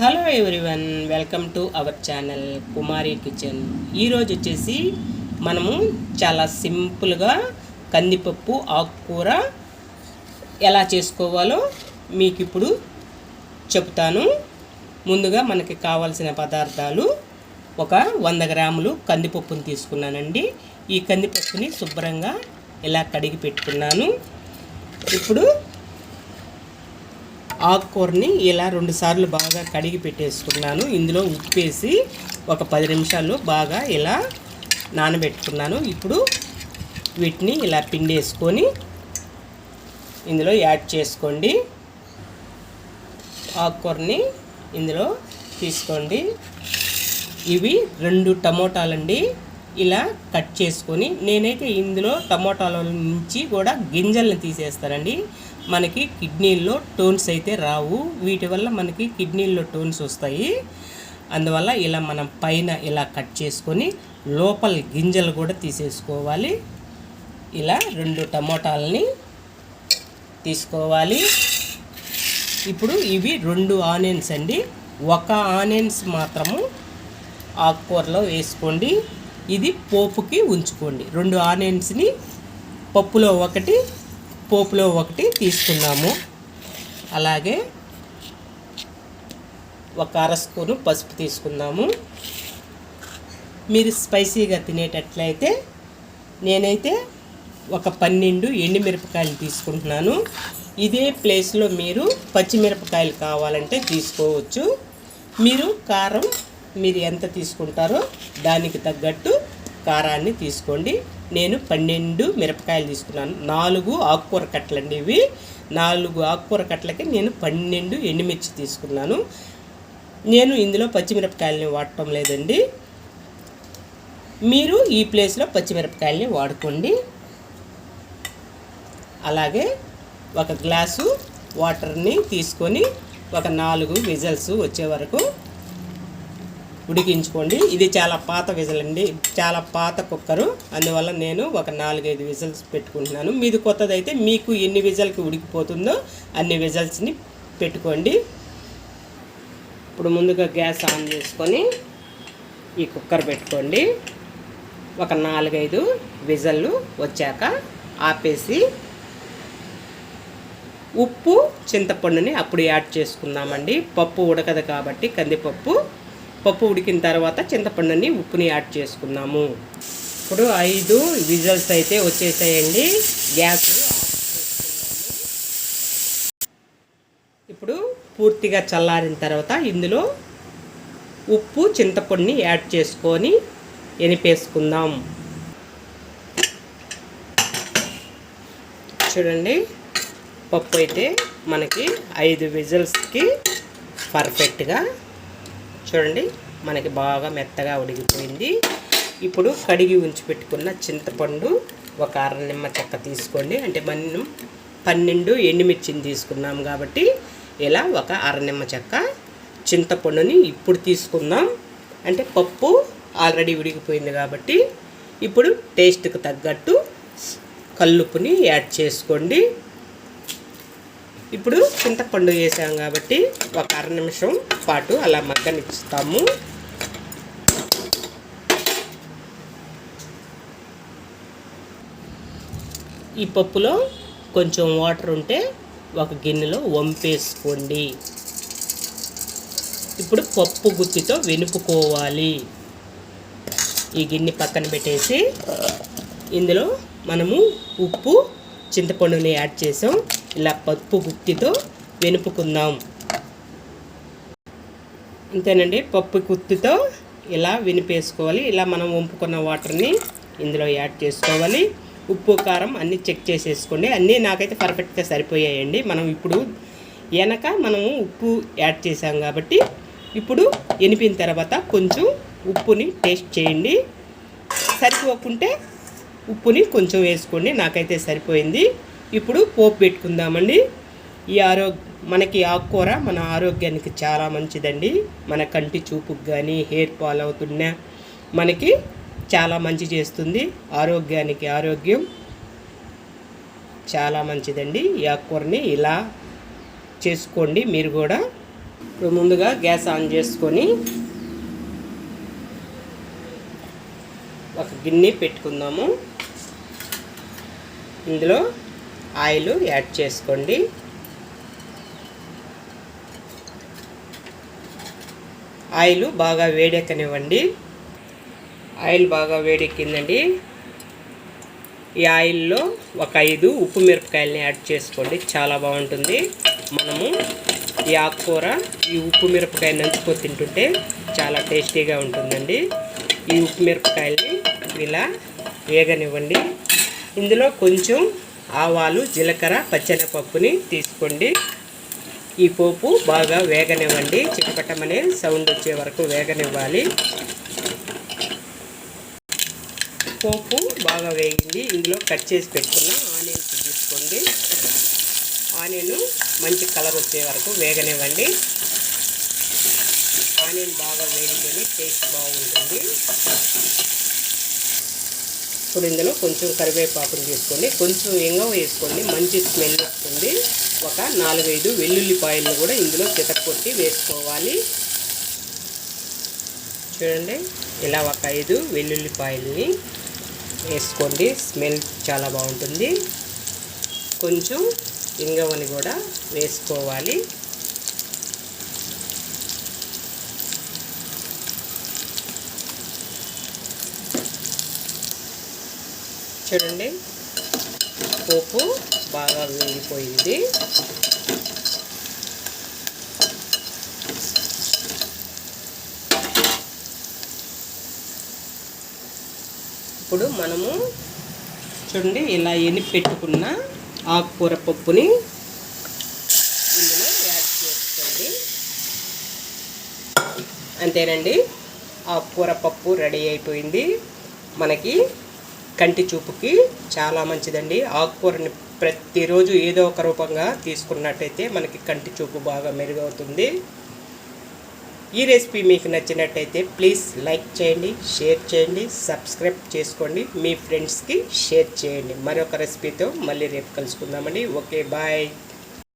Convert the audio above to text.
Hello everyone welcome to our channel Kumari kitchen ఈరోజు వచ్చేసి మనము చాలా సింపుల్గా కందిపప్పు ఆకుకూర ఎలా చేసుకోవాలో మీకు ఇప్పుడు చెప్తాను. ముందుగా మనకి కావాల్సిన పదార్థాలు ఒక వంద గ్రాములు కందిపప్పుని తీసుకున్నానండి. ఈ కందిపప్పుని శుభ్రంగా ఇలా కడిగి పెట్టుకున్నాను. ఇప్పుడు ఆకుకూరని ఇలా రెండుసార్లు బాగా కడిగి పెట్టేసుకున్నాను. ఇందులో ఉప్పు వేసి ఒక పది నిమిషాలు బాగా ఇలా నానబెట్టుకున్నాను. ఇప్పుడు వీటిని ఇలా పిండేసుకొని ఇందులో యాడ్ చేసుకోండి. ఆకుకూరని ఇందులో తీసుకోండి. ఇవి రెండు టమోటాలండి. ఇలా కట్ చేసుకొని నేనైతే ఇందులో టమోటాల నుంచి కూడా గింజల్ని తీసేస్తానండి. మనకి కిడ్నీల్లో టోన్స్ అయితే రావు. వీటి వల్ల మనకి కిడ్నీల్లో టోన్స్ వస్తాయి. అందువల్ల ఇలా మనం పైన ఇలా కట్ చేసుకొని లోపల గింజలు కూడా తీసేసుకోవాలి. ఇలా రెండు టమోటాలని తీసుకోవాలి. ఇప్పుడు ఇవి రెండు ఆనియన్స్ అండి. ఒక ఆనియన్స్ మాత్రము ఆకుకూరలో వేసుకోండి. ఇది పోపుకి ఉంచుకోండి. రెండు ఆనియన్స్ని పప్పులో ఒకటి పోపులో ఒకటి తీసుకున్నాము. అలాగే ఒక అర స్పూను పసుపు తీసుకుందాము మీరు స్పైసీగా తినేటట్లయితే నేనైతే ఒక పన్నెండు ఎండుమిరపకాయలు తీసుకుంటున్నాను. ఇదే ప్లేస్లో మీరు పచ్చిమిరపకాయలు కావాలంటే తీసుకోవచ్చు. మీరు కారం మీరు ఎంత తీసుకుంటారో దానికి తగ్గట్టు కారాన్ని తీసుకోండి. నేను పన్నెండు మిరపకాయలు తీసుకున్నాను. నాలుగు ఆకుకూర కట్టలండి ఇవి. నాలుగు ఆకుకూర కట్టలకి నేను పన్నెండు ఎండుమిర్చి తీసుకున్నాను. నేను ఇందులో పచ్చిమిరపకాయలని వాడటం లేదండి. మీరు ఈ ప్లేస్లో పచ్చిమిరపకాయలని వాడుకోండి. అలాగే ఒక గ్లాసు వాటర్ని తీసుకొని ఒక నాలుగు విజల్స్ వచ్చే వరకు ఉడికించుకోండి. ఇది చాలా పాత విజల్ అండి. చాలా పాత కుక్కరు. అందువల్ల నేను ఒక నాలుగైదు విజల్స్ పెట్టుకుంటున్నాను. మీది కొత్తదైతే మీకు ఎన్ని విజల్కి ఉడికిపోతుందో అన్ని విజల్స్ని పెట్టుకోండి. ఇప్పుడు ముందుగా గ్యాస్ ఆన్ చేసుకొని ఈ కుక్కర్ పెట్టుకోండి. ఒక నాలుగైదు విజల్లు వచ్చాక ఆపేసి ఉప్పు చింతపండుని అప్పుడు యాడ్ చేసుకుందామండి. పప్పు ఉడకదు కాబట్టి కందిపప్పు పప్పు ఉడికిన తర్వాత చింతపండుని ఉప్పుని యాడ్ చేసుకున్నాము ఇప్పుడు ఐదు విజల్స్ అయితే వచ్చేసాయండి. గ్యాస్ ఇప్పుడు పూర్తిగా చల్లారిన తర్వాత ఇందులో ఉప్పు చింతపండుని యాడ్ చేసుకొని ఎనిపేసుకుందాం. చూడండి పప్పు అయితే మనకి ఐదు విజిల్స్కి పర్ఫెక్ట్గా చూడండి మనకి బాగా మెత్తగా ఉడికిపోయింది. ఇప్పుడు కడిగి ఉంచి పెట్టుకున్న చింతపండు ఒక అర నిమ్మ చెక్క తీసుకోండి. అంటే మనం పన్నెండు ఎండుమిర్చిని తీసుకున్నాం కాబట్టి ఇలా ఒక అర నిమ్మ చెక్క చింతపండుని ఇప్పుడు తీసుకుందాం. అంటే పప్పు ఆల్రెడీ ఉడికిపోయింది కాబట్టి ఇప్పుడు టేస్ట్కి తగ్గట్టు కల్లుపుని యాడ్ చేసుకోండి. ఇప్పుడు చింతపండు వేసాం కాబట్టి ఒక అర నిమిషం పాటు అలా మగ్గనిస్తాము ఈ పప్పులో కొంచెం వాటర్ ఉంటే ఒక గిన్నెలో వంపేసుకోండి. ఇప్పుడు పప్పు గుత్తితో వెనుపుకోవాలి. ఈ గిన్నె పక్కన పెట్టేసి ఇందులో మనము ఉప్పు చింతపండుని యాడ్ చేసాం. ఇలా పప్పు గుత్తితో వెనుపుకుందాం. అంతేనండి పప్పు గుత్తితో ఇలా వినిపేసుకోవాలి. ఇలా మనం వంపుకున్న వాటర్ని ఇందులో యాడ్ చేసుకోవాలి. ఉప్పు కారం అన్నీ చెక్ చేసేసుకోండి. అన్నీ నాకైతే పర్ఫెక్ట్గా సరిపోయాయండి. మనం ఇప్పుడు వెనక మనము ఉప్పు యాడ్ చేసాం కాబట్టి ఇప్పుడు ఎనిపిన తర్వాత కొంచెం ఉప్పుని టేస్ట్ చేయండి. సరిపోకుంటే ఉప్పుని కొంచెం వేసుకోండి. నాకైతే సరిపోయింది. ఇప్పుడు పోపు పెట్టుకుందామండి. ఈ ఆరోగ్య మనకి ఆకుకూర మన ఆరోగ్యానికి చాలా మంచిదండి. మన కంటి చూపుకు కానీ హెయిర్ ఫాల్ అవుతున్నా మనకి చాలా మంచి చేస్తుంది. ఆరోగ్యానికి ఆరోగ్యం చాలా మంచిదండి. ఈ ఆకుకూరని ఇలా చేసుకోండి. మీరు కూడా ఇప్పుడు ముందుగా గ్యాస్ ఆన్ చేసుకొని ఒక గిన్నె పెట్టుకుందాము. ఇందులో ఆయిల్ యాడ్ చేసుకోండి. ఆయిల్ బాగా వేడెక్కనివ్వండి. ఆయిల్ బాగా వేడెక్కిందండి. ఈ ఆయిల్లో ఒక ఐదు ఉప్పు మిరపకాయలని యాడ్ చేసుకోండి. చాలా బాగుంటుంది. మనము ఈ ఆకుకూర ఈ ఉప్పు మిరపకాయ నంచుకో తింటుంటే చాలా టేస్టీగా ఉంటుందండి. ఈ ఉప్పు మిరపకాయల్ని ఇలా వేగనివ్వండి. ఇందులో కొంచెం ఆవాలు జీలకర్ర పచ్చెనపప్పుని తీసుకోండి. ఈ పోపు బాగా వేగనివ్వండి. చిటపటమనే సౌండ్ వచ్చే వరకు వేగనివ్వాలి. పోపు బాగా వేగింది. ఇందులో కట్ చేసి పెట్టుకున్న ఆనియన్స్ తీసుకోండి. ఆనియన్ మంచి కలర్ వచ్చే వరకు వేగనివ్వండి. ఆనియన్ బాగా వేగితేనే టేస్ట్ బాగుంటుంది. ఇప్పుడు ఇందులో కొంచెం కరివేపాకుని తీసుకోండి. కొంచెం ఎంగవ వేసుకోండి. మంచి స్మెల్ వస్తుంది. ఒక నాలుగైదు వెల్లుల్లిపాయలను కూడా ఇందులో చితక్కొట్టి వేసుకోవాలి. చూడండి. ఇలా ఒక ఐదు వెల్లుల్లిపాయలని వేసుకోండి. స్మెల్ చాలా బాగుంటుంది. కొంచెం ఇంగవని కూడా వేసుకోవాలి. చూడండి. పోపు బాగా వేగిపోయింది. ఇప్పుడు మనము చూడండి ఇలా ఎనిపి పెట్టుకున్న ఆకుకూర పప్పుని ఇందులో యాడ్ చేసుకోండి. అంతేనండి. ఆకుకూర పప్పు రెడీ అయిపోయింది. మనకి కంటి చూపుకి చాలా మంచిదండి. ఆకుకూరని ప్రతిరోజు ఏదో ఒక రూపంగా తీసుకున్నట్టయితే మనకి కంటి చూపు బాగా మెరుగవుతుంది. ఈ రెసిపీ మీకు నచ్చినట్టయితే ప్లీజ్ లైక్ చేయండి షేర్ చేయండి సబ్స్క్రైబ్ చేసుకోండి మీ ఫ్రెండ్స్కి షేర్ చేయండి. మరొక రెసిపీతో మళ్ళీ రేపు కలుసుకుందామండి. Okay bye.